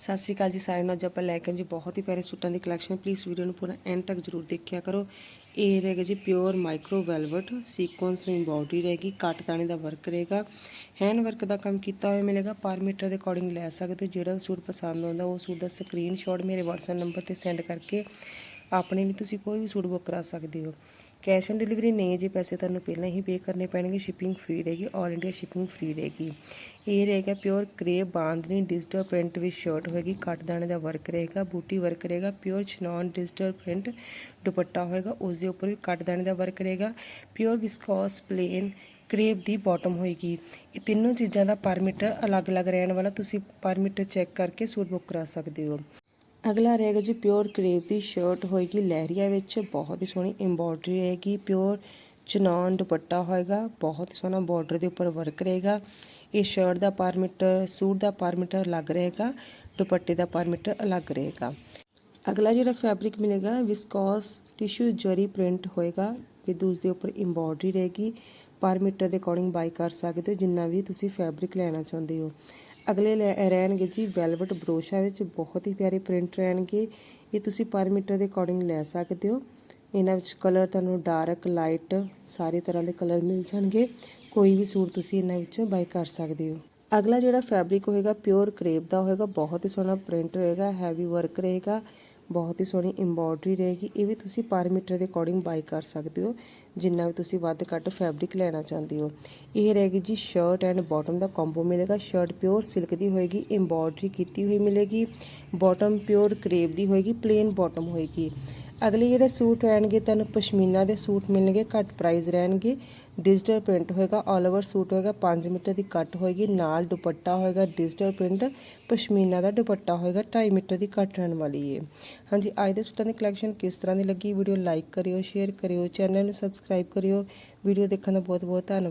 ਸਤਿ ਸ਼੍ਰੀ ਅਕਾਲ ਜੀ ਸਾਰਿਆਂ ਨੂੰ। ਅੱਜ ਆਪਾਂ ਲੈ ਕੇ ਜੀ ਬਹੁਤ ਹੀ ਪਿਆਰੇ ਸੂਟਾਂ ਦੀ ਕਲੈਕਸ਼ਨ ਪਲੀਜ਼ ਵੀਡੀਓ ਨੂੰ ਪੂਰਾ ਐਂਡ ਤੱਕ ਜਰੂਰ ਦੇਖਿਆ ਕਰੋ। ਇਹ ਰਹੇਗਾ ਜੀ pure micro velvet sequence embroidery ਰਹੇਗੀ। ਕੱਟ ਦਾਣੇ ਦਾ ਵਰਕ ਰਹੇਗਾ। ਹੈਂਡ ਵਰਕ ਦਾ ਕੰਮ ਕੀਤਾ ਹੋਇਆ ਮਿਲੇਗਾ। ਪਰ ਮੀਟਰ ਦੇ ਅਕੋਰਡਿੰਗ ਲੈ ਸਕਦੇ ਹੋ। ਜਿਹੜਾ ਸੂਟ ਪਸੰਦ ਆਉਂਦਾ, ਉਹ ਸੂਟ ਦਾ ਸਕਰੀਨਸ਼ਾਟ ਮੇਰੇ WhatsApp ਨੰਬਰ ਤੇ ਸੈਂਡ ਕਰਕੇ ਆਪਣੇ ਲਈ ਤੁਸੀਂ ਕੋਈ ਵੀ ਸੂਟ ਬੁੱਕ ਕਰਾ ਸਕਦੇ ਹੋ। ਕੈਸ਼ ਔਨ ਡਿਲੀਵਰੀ ਨਹੀਂ ਹੈ ਜੀ, ਪੈਸੇ ਤੁਹਾਨੂੰ ਪਹਿਲਾਂ ਹੀ ਪੇ ਕਰਨੇ ਪੈਣਗੇ। ਸ਼ਿਪਿੰਗ ਫ੍ਰੀ ਰਹੇਗੀ ਆਲ ਇੰਡੀਆ ਸ਼ਿਪਿੰਗ ਫ੍ਰੀ ਰਹੇਗੀ। ਇਹ ਰਹੇਗਾ pure crepe bandhani digital print ਵਿੱਚ ਸ਼ਰਟ ਹੋਏਗੀ ਕੱਟ ਦਾਣੇ ਦਾ ਵਰਕ ਰਹੇਗਾ, ਬੂਟੀ ਵਰਕ ਰਹੇਗਾ pure chinon digital print dupatta ਹੋਏਗਾ ਉਸ ਦੇ ਉੱਪਰ ਵੀ ਕੱਟ ਦਾਣੇ ਦਾ ਵਰਕ ਰਹੇਗਾ। ਪਿਓਰ ਵਿਸਕੋਸ ਪਲੇਨ ਕਰੇਬ ਦੀ ਬਾਟਮ ਹੋਏਗੀ। ਇਹ ਤਿੰਨੋਂ ਚੀਜ਼ਾਂ ਦਾ ਪਰ ਮੀਟਰ ਅਲੱਗ-ਅਲੱਗ ਰਹਿਣ ਵਾਲਾ, ਤੁਸੀਂ ਪਰ ਮੀਟਰ ਚੈੱਕ ਕਰਕੇ ਸੂਟ ਬੁੱਕ ਕਰਾ ਸਕਦੇ ਹੋ। ਅਗਲਾ ਰਹੇਗਾ ਜੀ ਪਿਓਰ ਕਰੇਪ ਦੀ ਸ਼ਰਟ ਹੋਏਗੀ ਲਹਿਰੀਆ ਵਿੱਚ, ਬਹੁਤ ਹੀ ਸੋਹਣੀ ਐਮਬੋਡਰੀ ਰਹੇਗੀ, ਪਿਓਰ ਚਨਾਨ ਦੁਪੱਟਾ ਹੋਏਗਾ, ਬਹੁਤ ਹੀ ਸੋਹਣਾ ਬਾਰਡਰ ਦੇ ਉੱਪਰ ਵਰਕ ਰਹੇਗਾ। ਇਹ ਸ਼ਰਟ ਦਾ ਪਰ ਮੀਟਰ ਸੂਟ ਦਾ ਪਰ ਮੀਟਰ ਅਲੱਗ ਰਹੇਗਾ, ਦੁਪੱਟੇ ਦਾ ਪਰ ਮੀਟਰ ਅਲੱਗ ਰਹੇਗਾ। ਅਗਲਾ ਜਿਹੜਾ ਫੈਬਰਿਕ ਮਿਲੇਗਾ ਵਿਸਕੋਸ ਟਿਸ਼ੂ ਜਰੀ ਪ੍ਰਿੰਟ ਹੋਏਗਾ, ਵਿਦ ਉਸ ਦੇ ਉੱਪਰ ਐਮਬੋਡਰੀ ਰਹੇਗੀ। ਪਰ ਮੀਟਰ ਦੇ ਅਕੋਰਡਿੰਗ ਬਾਈ ਕਰ ਸਕਦੇ ਹੋ, ਜਿੰਨਾ ਵੀ ਤੁਸੀਂ ਫੈਬਰਿਕ ਲੈਣਾ ਚਾਹੁੰਦੇ ਹੋ। ਅਗਲੇ ਲੈ- ਰਹਿਣਗੇ ਜੀ ਵੈਲਵਟ ਬਰੋਸ਼ਾ ਵਿੱਚ, ਬਹੁਤ ਹੀ ਪਿਆਰੇ ਪ੍ਰਿੰਟ ਰਹਿਣਗੇ। ਇਹ ਤੁਸੀਂ ਪਰ ਮੀਟਰ ਦੇ ਅਕੋਰਡਿੰਗ ਲੈ ਸਕਦੇ ਹੋ। ਇਹਨਾਂ ਵਿੱਚ ਕਲਰ ਤੁਹਾਨੂੰ ਡਾਰਕ, ਲਾਈਟ ਸਾਰੇ ਤਰ੍ਹਾਂ ਦੇ ਕਲਰ ਮਿਲ ਜਾਣਗੇ। ਕੋਈ ਵੀ ਸੂਟ ਤੁਸੀਂ ਇਹਨਾਂ ਵਿੱਚੋਂ ਬਾਈ ਕਰ ਸਕਦੇ ਹੋ। ਅਗਲਾ ਜਿਹੜਾ ਫੈਬਰਿਕ ਹੋਏਗਾ, ਪਿਓਰ ਕਰੇਪ ਦਾ ਹੋਏਗਾ, ਬਹੁਤ ਹੀ ਸੋਹਣਾ ਪ੍ਰਿੰਟ ਰਹੇਗਾ ਹੈਵੀ ਵਰਕ ਰਹੇਗਾ। ਬਹੁਤ ਹੀ ਸੋਹਣੀ ਐਮਬੋਡਰੀ ਰਹੇਗੀ। ਇਹ ਵੀ ਤੁਸੀਂ ਪਰ ਮੀਟਰ ਦੇ ਅਕੋਰਡਿੰਗ ਬਾਈ ਕਰ ਸਕਦੇ ਹੋ, ਜਿੰਨਾ ਵੀ ਤੁਸੀਂ ਵੱਧ ਘੱਟ ਫੈਬਰਿਕ ਲੈਣਾ ਚਾਹੁੰਦੇ ਹੋ। ਇਹ ਰਹੇਗੀ ਜੀ ਸ਼ਰਟ ਐਂਡ ਬਾਟਮ ਦਾ ਕੰਬੋ ਮਿਲੇਗਾ। ਸ਼ਰਟ ਪਿਓਰ ਸਿਲਕ ਦੀ ਹੋਏਗੀ ਐਮਬੋਡਰੀ ਕੀਤੀ ਹੋਈ ਮਿਲੇਗੀ ਬਾਟਮ ਪਿਓਰ ਕਰੇਪ ਦੀ ਹੋਏਗੀ ਪਲੇਨ ਬਾਟਮ ਹੋਏਗੀ। ਅਗਲੇ ਜਿਹੜੇ ਸੂਟ ਰਹਿਣਗੇ, ਤੁਹਾਨੂੰ ਪਸ਼ਮੀਨਾ ਦੇ ਸੂਟ ਮਿਲਣਗੇ, ਘੱਟ ਪ੍ਰਾਈਸ ਰਹਿਣਗੇ। ਡਿਜੀਟਲ ਪ੍ਰਿੰਟ ਹੋਏਗਾ ਆਲ ਓਵਰ ਸੂਟ ਹੋਏਗਾ 5 ਮੀਟਰ ਦੀ ਕੱਟ ਹੋਏਗੀ, ਨਾਲ ਦੁਪੱਟਾ ਹੋਏਗਾ ਡਿਜੀਟਲ ਪ੍ਰਿੰਟ ਪਸ਼ਮੀਨਾ ਦਾ ਦੁਪੱਟਾ ਹੋਏਗਾ 2.5 ਮੀਟਰ ਦੀ ਕੱਟ ਰਹਿਣ ਵਾਲੀ ਹੈ ਹਾਂਜੀ, ਅੱਜ ਦੇ ਸੂਟਾਂ ਦੀ ਕਲੈਕਸ਼ਨ ਕਿਸ ਤਰ੍ਹਾਂ ਦੀ ਲੱਗੀ? ਵੀਡੀਓ ਲਾਈਕ ਕਰਿਓ ਸ਼ੇਅਰ ਕਰਿਓ ਚੈਨਲ ਨੂੰ ਸਬਸਕ੍ਰਾਈਬ ਕਰਿਓ। ਵੀਡੀਓ ਦੇਖਣ ਦਾ ਬਹੁਤ ਬਹੁਤ ਧੰਨਵਾਦ।